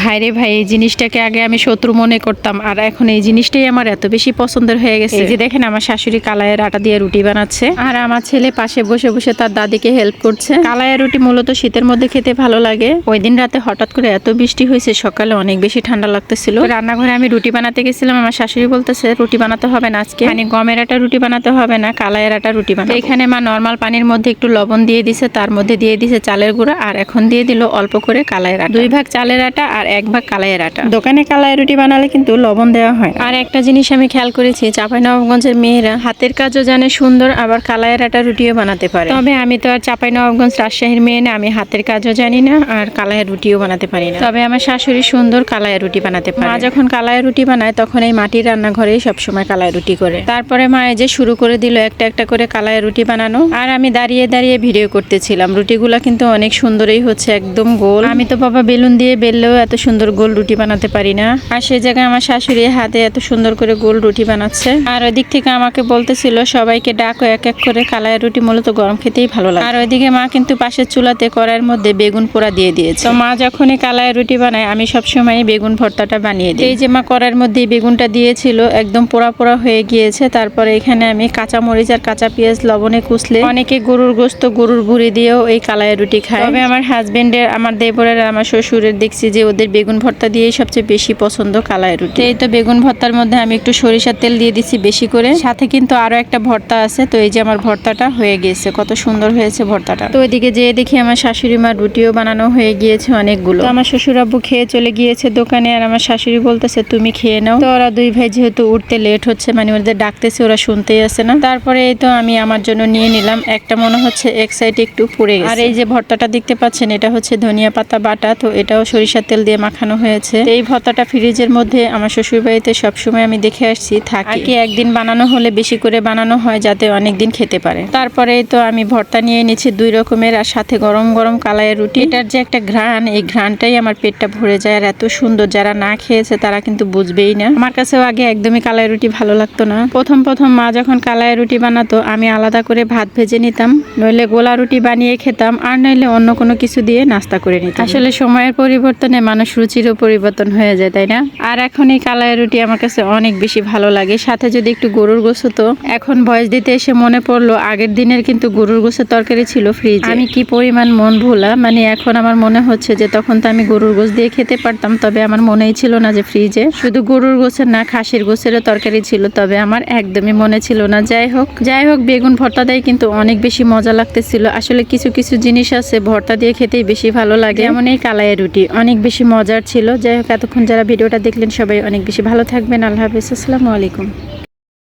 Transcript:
ভাইরে ভাই এই জিনিসটাকে আগে আমি শত্রু মনে করতাম আর এখন এই জিনিসটাই আমার এত বেশি পছন্দের হয়ে গেছে। যে দেখেন আমার শাশুড়ি কালায়ের আটা দিয়ে রুটি বানাচ্ছে। আর আমার ছেলে পাশে বসে বসে তার দাদিকে হেল্প করছে। কালায়ের রুটি মূলত শীতের মধ্যে খেতে ভালো লাগে। ওই দিন রাতে হঠাৎ করে এত বৃষ্টি হয়েছে সকালে অনেক বেশি ঠান্ডা লাগতেছিল। রান্নাঘরে আমি রুটি বানাতে গেছিলাম আমার শাশুড়ি বলতেছে রুটি বানাতে হবে না আজকে। মানে গমের আটা রুটি বানাতে হবে না কালায়ের আটা রুটি বানাতে এখানে মা নর্মাল পানির মধ্যে একটু লবণ দিয়ে দিছে তার মধ্যে দিয়ে দিছে চালের গুঁড়া আর এখন দিয়ে দিল অল্প করে কালায়ের আটা। দুই ভাগ চালের আটা আর এক ভাগ কালাইয়ের আটা। দোকানে কালাই রুটি বানালে কিন্তু লবণ দেওয়া হয় আর একটা জিনিস আমি খেয়াল করেছি চাঁপাইনবাবগঞ্জের মেয়েরা হাতের কাজও জানে সুন্দর আবার কালাইয়ের আটা রুটিও বানাতে পারে। তবে আমি তো আর চাঁপাইনবাবগঞ্জ রাজশাহীর মেয়ে না আমি হাতের কাজও জানি না আর কালাইয়ের রুটিও বানাতে পারি না। তবে আমার শাশুড়ি সুন্দর কালাইয়ের রুটি বানাতে পারে। মা যখন কালাইয়ের রুটি বানায় তখন এই মাটির রান্নাঘরেই সবসময় কালাই রুটি করে। তারপরে মা যে শুরু করে দিল একটা একটা করে কালাইয়ের রুটি বানানো। আর আমি দাঁড়িয়ে দাঁড়িয়ে ভিডিও করতেছিলাম। রুটিগুলা কিন্তু অনেক সুন্দরই হচ্ছে একদম গোল। আমি তো বাবা বেলুন দিয়ে বেললেও এত সুন্দর গোল রুটি বানাতে পারি না। আর সেই জায়গায় আমার শাশুড়ি হাতে এত সুন্দর করে গোল রুটি বানাচ্ছে। আর ওইদিক থেকে আমাকে বলতেছিল, সবাইকে ডাকো, এক এক করে কালাইয়ের রুটি মূলত গরম খেতেই ভালো লাগে। আর ওইদিকে মা কিন্তু পাশের চুলাতে কড়াইয়ের মধ্যে বেগুন পোড়া দিয়ে দিয়েছে। তো মা যখনই কালাইয়ের রুটি বানায়, আমি সবসময় বেগুন ভর্তাটা বানিয়ে দিই। এই যে মা কড়াইয়ের মধ্যে বেগুনটা দিয়েছিল, একদম পোড়া পোড়া হয়ে গিয়েছে। তারপরে এখানে আমি কাঁচা মরিচ আর কাঁচা পেঁয়াজ, লবণে কুচলে অনেকে গরুর গোস্ত, গরুর বুড়ি দিয়েও এই কালাইয়ের রুটি খায়। তবে আমার হাজবেন্ডের, আমার দেবরের আমার শ্বশুরের দেখছি যে ওদের বেগুন ভর্তা দিয়েই সবচেয়ে বেশি পছন্দ কালাই রুটি। এই তো বেগুন ভর্তার মধ্যে আমি একটু সরিষার তেল দিয়ে দিচ্ছি বেশি করে। সাথে কিন্তু আরও একটা ভর্তা আছে, তো এই যে আমার ভর্তাটা হয়ে গিয়েছে কত সুন্দর হয়েছে ভর্তাটা। তো ওইদিকে যেয়ে দেখি আমার শাশুড়ি মার রুটিও বানানো হয়ে গিয়েছে অনেকগুলো। আমার শ্বশুর আব্বু খেয়ে চলে গিয়েছে দোকানে, আর আমার শাশুড়ি বলতেছে, তুমি খেয়ে নাও। তো ওরা দুই ভাই যেহেতু উঠতে লেট হচ্ছে মানে ওদের ডাকতেছে, ওরা শুনতেই আসে না। তারপরে এই তো আমি আমার জন্য নিয়ে নিলাম, একটা মনে হচ্ছে এক সাইড একটু পুড়ে গেছে। আর এই যে ভর্তাটা দেখতে পাচ্ছেন, এটা হচ্ছে ধনিয়া পাতা বাটা, তো এটাও সরিষার তেল দিয়ে মাখানো হয়েছে। এই ভর্তাটা ফ্রিজের মধ্যে আমার শ্বশুর বাড়িতে সবসময় আমি দেখে আসছি, থাকে। একদিন বানানো হলে বেশি করে বানানো হয় যাতে অনেক দিন খেতে পারে। তারপরে তো আমি ভর্তা নিয়ে নিচ্ছি দুই রকমের আর সাথে গরম গরম কালাইয়ের রুটি। এটার যে একটা ঘ্রাণ, এই ঘ্রাণটাই আমার পেটটা ভরে যায় আর এত সুন্দর। যারা না খেয়েছে তারা কিন্তু বুঝবেই না। আমার কাছেও আগে একদমই কালাই রুটি ভালো লাগতো না। প্রথম প্রথম মা যখন কালাই রুটি বানাতো, আমি আলাদা করে ভাত ভেজে নিতাম। নইলে গোলা রুটি বানিয়ে খেতাম, আর নইলে অন্য কোনো কিছু দিয়ে নাস্তা করে নিতাম। আসলে সময়ের পরিবর্তনে মানুষ রুচিরও পরিবর্তন হয়ে যায়, তাই না? আর এখন এই কালাই রুটি আমার কাছে অনেক বেশি ভালো লাগে। সাথে যদি একটু গরুর গোস হতো, এখন বয়স দিতে এসে মনে পড়ল, আগের দিনের কিন্তু গরুর গোসের তরকারি ছিল ফ্রিজ আমি কি পরিমাণ মন ভোলা? মানে এখন আমার মনে হচ্ছে যে তখন তো আমি গরুর গোস দিয়ে খেতে পারতাম, তবে আমার মনেই ছিল না যে ফ্রিজে শুধু গরুর গোসের না, খাসির গোসেরও তরকারি ছিল, তবে আমার একদমই মনে ছিল না। যাই হোক যাই হোক, বেগুন ভর্তা দেয় কিন্তু অনেক বেশি মজা লাগতেছিল। আসলে কিছু কিছু জিনিস আছে, ভর্তা দিয়ে খেতেই বেশি ভালো লাগে। যেমন এই কালাইয়ের রুটি, অনেক মজার ছিল। যাই হোক, এতক্ষণ যারা ভিডিওটা দেখলেন সবাই অনেক বেশি ভালো থাকবেন। আল্লাহ হাফিজ। আসসালামু আলাইকুম।